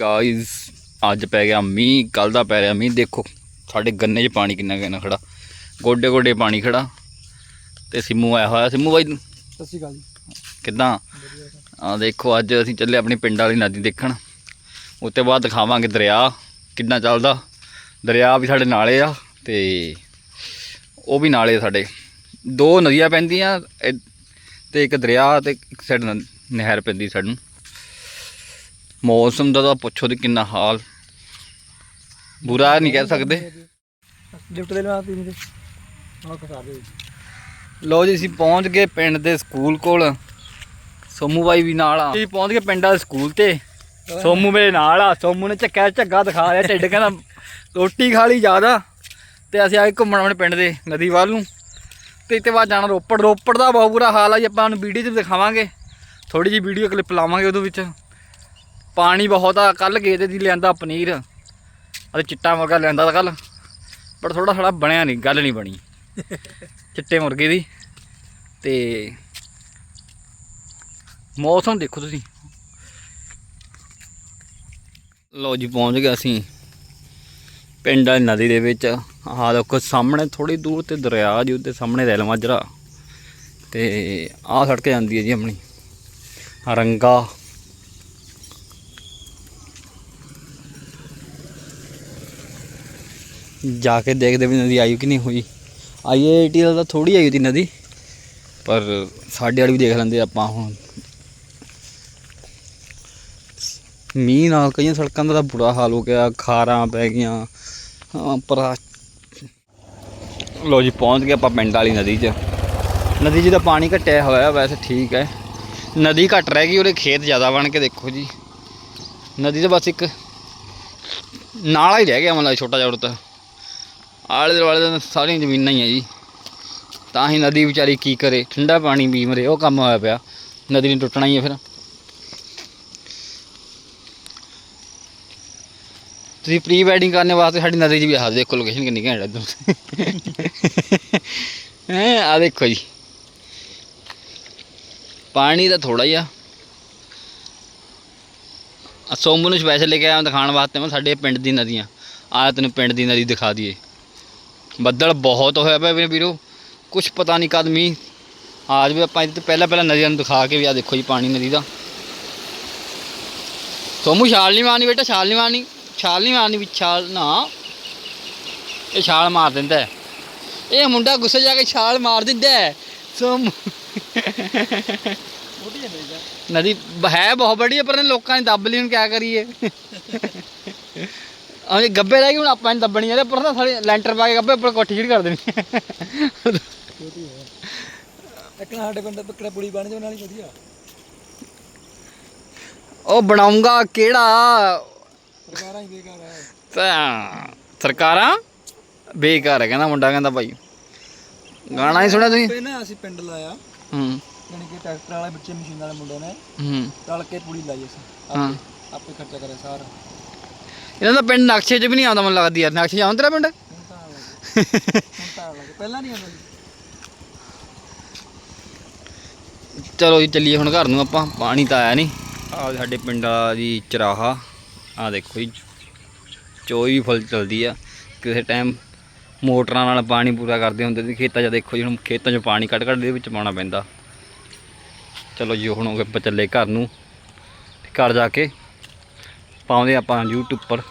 Guys ਅੱਜ ਪੈ ਗਿਆ ਮੀਂਹ ਕੱਲ ਦਾ ਪੈ ਰਿਹਾ ਮੀਂਹ। ਦੇਖੋ ਸਾਡੇ ਗੰਨੇ 'ਚ ਪਾਣੀ ਕਿੰਨਾ ਕਿੰਨਾ ਖੜਾ। ਗੋਡੇ ਗੋਡੇ ਪਾਣੀ ਖੜਾ। ਤੇ ਸਿੰਮੂ ਆਇਆ ਹੋਇਆ। ਸਿੰਮੂ ਬਾਈ ਸਤਿ ਸ਼੍ਰੀ ਅਕਾਲ ਜੀ। ਕਿੱਦਾਂ? ਆ ਦੇਖੋ ਅੱਜ ਅਸੀਂ ਚੱਲੇ ਆਪਣੀ ਪਿੰਡ ਵਾਲੀ ਨਦੀ ਦੇਖਣ। ਉੱਤੇ ਬਾਅਦ ਦਿਖਾਵਾਂਗੇ ਦਰਿਆ ਕਿੰਨਾ ਚੱਲਦਾ। ਦਰਿਆ ਵੀ ਸਾਡੇ ਨਾਲੇ ਆ ਤੇ ਉਹ ਵੀ ਨਾਲੇ ਸਾਡੇ। ਦੋ ਨਦੀਆਂ ਪੈਂਦੀਆਂ ਤੇ ਇੱਕ ਦਰਿਆ ਤੇ ਇੱਕ ਸਾਈਡ ਨ- ਨਹਿਰ ਪੈਂਦੀ ਸਾਨੂੰ ਮੌਸਮ ਦਾ ਤਾਂ ਪੁੱਛੋ ਤੇ ਕਿੰਨਾ ਹਾਲ। ਬੁਰਾ ਨਹੀਂ ਕਹਿ ਸਕਦੇ। ਲਿਫਟ ਦੇ ਲਵਾ ਪੀਣੀ ਤੇ ਆਹ ਕਸਾ ਦੇ ਲੋ ਜੀ ਅਸੀਂ ਪਹੁੰਚ ਗਏ ਪਿੰਡ ਦੇ ਸਕੂਲ ਕੋਲ। ਸੋਮੂ ਬਾਈ ਵੀ ਨਾਲ ਆ। ਅਸੀਂ ਪਹੁੰਚ ਗਏ ਪਿੰਡ ਦੇ ਸਕੂਲ ਤੇ। ਸੋਮੂ ਮੇਰੇ ਨਾਲ ਆ। ਸੋਮੂ ਨੇ ਚੱਕਿਆ ਝੱਗਾ ਦਿਖਾ ਰਿਹਾ। ਢਿੱਡ ਕਹਿੰਦਾ ਰੋਟੀ ਖਾ ਲਈ ਜ਼ਿਆਦਾ। ਤੇ ਅਸੀਂ ਆਏ ਘੁੰਮਣ ਆਪਣੇ ਪਿੰਡ ਦੇ ਨਦੀ ਵੱਲ ਨੂੰ। ਤੇ ਇੱਥੇ ਬਾਅਦ ਜਾਣਾ ਰੋਪੜ। ਰੋਪੜ ਦਾ ਬਹੁਤ ਬੁਰਾ ਹਾਲ ਆ ਜੀ। ਆਪਾਂ ਨੂੰ ਵੀਡੀਓ 'ਚ ਦਿਖਾਵਾਂਗੇ। ਥੋੜੀ ਜਿਹੀ ਵੀਡੀਓ ਕਲਿੱਪ ਲਾਵਾਂਗੇ ਉਹਦੇ ਵਿੱਚ। ਪਾਣੀ ਬਹੁਤ ਆ ਕੱਲ ਗਏ ਤੇ ਜੀ ਲਿਆਂਦਾ ਪਨੀਰ। ਅਤੇ ਚਿੱਟਾ ਮੁਰਗਾ ਲਿਆਂਦਾ ਤਾਂ ਕੱਲ ਪਰ ਥੋੜਾ ਥੋੜਾ ਬਣਿਆ ਨਹੀਂ, ਗੱਲ ਨਹੀਂ ਬਣੀ। ਚਿੱਟੇ ਮੁਰਗੇ ਦੀ। ਤੇ ਮੌਸਮ ਦੇਖੋ ਤੁਸੀਂ। ਲੋ ਜੀ, ਪਹੁੰਚ ਗਏ ਅਸੀਂ ਪਿੰਡ ਵਾਲੀ ਨਦੀ ਦੇ ਵਿੱਚ। ਆਹ ਦੇਖੋ, ਸਾਹਮਣੇ ਥੋੜੀ ਦੂਰ ਤੇ ਦਰਿਆ ਜੀ ਉਹਦੇ ਸਾਹਮਣੇ ਰੈਲ ਮਾਜਰਾ। ਤੇ ਆਹ ਸੜਕ ਜਾਂਦੀ ਹੈ ਜੀ ਆਪਣੀ। ਰੰਗਾ ਜਾ ਕੇ ਦੇਖਦੇ ਵੀ ਨਦੀ ਆਈ ਕਿ ਨਹੀਂ ਹੋਈ। ਆਈਏਟੀ ਦਾ ਤਾਂ ਥੋੜੀ ਆਈ ਸੀ ਨਦੀ ਪਰ ਸਾਡੇ ਵਾਲੀ ਵੀ ਦੇਖ ਲੈਂਦੇ ਆਪਾਂ ਹੁਣ। ਮੀਂਹ ਨਾਲ ਕਈਆਂ ਸੜਕਾਂ ਦਾ ਤਾਂ ਬੁਰਾ ਹਾਲ ਹੋ ਗਿਆ ਖਾਰਾਂ ਪੈ ਗਈਆਂ। ਹਾਂ, ਪਰ ਲੋ ਜੀ ਪਹੁੰਚ ਗਏ ਆਪਾਂ ਪਿੰਡ ਵਾਲੀ ਨਦੀ 'ਚ। ਨਦੀ 'ਚ ਤਾਂ ਪਾਣੀ ਘਟਿਆ ਹੋਇਆ ਵੈਸੇ ਠੀਕ ਹੈ। ਨਦੀ ਘਟ ਰਹਿ ਗਈ ਉਹਦੇ ਖੇਤ ਜ਼ਿਆਦਾ ਬਣ ਕੇ ਦੇਖੋ ਜੀ। ਨਦੀ ਤਾਂ ਬਸ ਇੱਕ ਨਾਲਾ ਹੀ ਰਹਿ ਗਿਆ ਮਤਲਬ ਛੋਟਾ ਜਿਹਾ ਉੜਤਾ ਆਲੇ ਦੁਆਲੇ ਤਾਂ ਸਾਰੀਆਂ ਜ਼ਮੀਨਾਂ ਹੀ ਆ ਜੀ। ਤਾਂ ਹੀ ਨਦੀ ਵਿਚਾਰੀ ਕੀ ਕਰੇ, ਠੰਡਾ ਪਾਣੀ ਪੀ ਮਰੇ, ਉਹ ਕੰਮ ਹੋਇਆ ਪਿਆ। ਨਦੀ ਨੇ ਟੁੱਟਣਾ ਹੀ ਹੈ ਫਿਰ। ਤੁਸੀਂ ਪ੍ਰੀ ਵੈਡਿੰਗ ਕਰਨ ਵਾਸਤੇ ਸਾਡੀ ਨਦੀ 'ਚ ਵੀ ਆ ਦੇਖੋ ਲੋਕੇਸ਼ਨ ਕਿੰਨੀ ਘੈਂਟ ਹੈ ਹੈ ਆ ਦੇਖੋ ਜੀ। ਪਾਣੀ ਤਾਂ ਥੋੜਾ ਹੀ ਆ। ਆ ਸੋਮੂ ਨੂੰ ਸਪੈਸ਼ਲ ਲੈ ਕੇ ਆਇਆ, ਦਿਖਾਉਣ ਵਾਸਤੇ ਮੈਂ ਸਾਡੇ ਪਿੰਡ ਦੀ ਨਦੀਆਂ ਆ ਤੈਨੂੰ ਪਿੰਡ ਦੀ ਨਦੀ ਦਿਖਾ ਦਈਏ। ਬੱਦਲ ਬਹੁਤ ਹੋਇਆ ਪਿਆ ਵੀਰੇ ਵੀਰੋ। ਕੁਝ ਪਤਾ ਨਹੀਂ ਕਦ ਮੀਂਹ। ਆ ਜਾਵੇ ਆਪਾਂ ਇੱਥੇ ਪਹਿਲਾਂ ਪਹਿਲਾਂ ਨਦੀਆਂ ਨੂੰ ਦਿਖਾ ਕੇ ਵੀ ਆ ਦੇਖੋ ਜੀ ਪਾਣੀ ਨਦੀ ਦਾ। ਸੋਮੂ ਛਾਲ ਨਹੀਂ ਮਾਰਨੀ ਬੇਟਾ ਛਾਲ ਨਹੀਂ ਮਾਰਨੀ। ਛਾਲ ਨਹੀਂ ਮਾਰਨੀ ਵੀ ਛਾਲ ਨਾ। ਇਹ ਛਾਲ ਮਾਰ ਦਿੰਦਾ ਹੈ। ਇਹ ਮੁੰਡਾ ਗੁੱਸੇ ਜਾ ਕੇ ਛਾਲ ਮਾਰ ਦਿੰਦਾ ਹੈ। ਸੋਮੂ। ਤਾਂ ਨਦੀ ਹੈ। ਬਹੁਤ ਬੜੀ ਹੈ ਪਰ ਲੋਕਾਂ ਨੇ ਦੱਬ ਲਈ ਹੁਣ ਕਿਆ ਕਰੀਏ। ਆਹ ਗੱਬੇ ਰਹਿ ਗਏ ਹੁਣ ਆਪਾਂ ਨੇ ਦੱਬਣੀ ਆ ਤੇ ਪਰ ਨਾ ਸਾਰੇ ਲੈਂਟਰ ਪਾ ਕੇ ਗੱਬੇ ਉੱਪਰ ਕੋਠੀ ਜਿਹੜੀ ਕਰ ਦੇਣੀ ਛੋਟੀ ਹੈ। ਇੱਕ ਨਾ ਸਾਡੇ ਪਿੰਡ ਬੱਕੜਾ ਪੁਲੀ ਬਣ ਜਾਣ ਵਾਲੀ ਵਧੀਆ। ਉਹ ਬਣਾਉਂਗਾ ਕਿਹੜਾ? ਸਰਕਾਰਾਂ ਹੀ ਬੇਕਾਰ ਹੈ ਤਾਂ ਸਰਕਾਰਾਂ? ਬੇਕਾਰ ਹੈ ਕਹਿੰਦਾ ਮੁੰਡਾ ਕਹਿੰਦਾ ਭਾਈ। ਗਾਣਾ ਹੀ ਸੁਣਿਆ ਤੁਸੀਂ? ਪਹਿਲਾਂ ਅਸੀਂ ਪਿੰਡ ਲਾਇਆ। ਹੂੰ। ਯਾਨੀ ਕਿ ਟਰੈਕਟਰ ਵਾਲੇ ਬੱਚੇ ਮਸ਼ੀਨ ਵਾਲੇ ਮੁੰਡੇ ਨੇ ਹੂੰ। ਰਲ ਕੇ ਪੁਲੀ ਲਾਈ ਅਸੀਂ ਆਪੇ ਖਰਚਾ ਕਰਿਆ ਸਾਰਾ। ਇਹਨਾਂ ਦਾ ਪਿੰਡ ਨਕਸ਼ੇ 'ਚ ਵੀ ਨਹੀਂ ਆਉਂਦਾ ਮੈਨੂੰ ਲੱਗਦੀ ਯਾਰ, ਨਕਸ਼ੇ 'ਚ ਆਉਂਦਾ ਤੇਰਾ ਪਿੰਡ? ਪਹਿਲਾਂ ਨਹੀਂ ਆਉਂਦਾ ਚਲੋ ਜੀ, ਚੱਲੀਏ ਹੁਣ ਘਰ ਨੂੰ ਆਪਾਂ, ਪਾਣੀ ਤਾਂ ਆਇਆ ਨਹੀਂ। ਆ ਸਾਡੇ ਪਿੰਡਾਂ ਦੀ ਚਰਾਹਾ ਆ ਦੇਖੋ ਜੀ, ਚੋਈ ਵੀ ਫੁੱਲ ਚਲਦੀ ਆ। ਕਿਸੇ ਟਾਈਮ ਮੋਟਰਾਂ ਨਾਲ ਪਾਣੀ ਪੂਰਾ ਕਰਦੇ ਹੁੰਦੇ ਸੀ, ਖੇਤਾਂ 'ਚ ਦੇਖੋ ਜੀ, ਹੁਣ ਖੇਤਾਂ 'ਚ ਪਾਣੀ ਕੱਢ ਕੱਢ ਦੇ ਵਿੱਚ ਪਾਉਣਾ ਪੈਂਦਾ। ਚਲੋ ਜੀ, ਹੁਣ ਆਪਾਂ ਚੱਲੇ ਘਰ ਨੂੰ ਘਰ ਜਾ ਕੇ ਪਾਉਂਦੇ ਆਪਾਂ YouTube ਪਰ।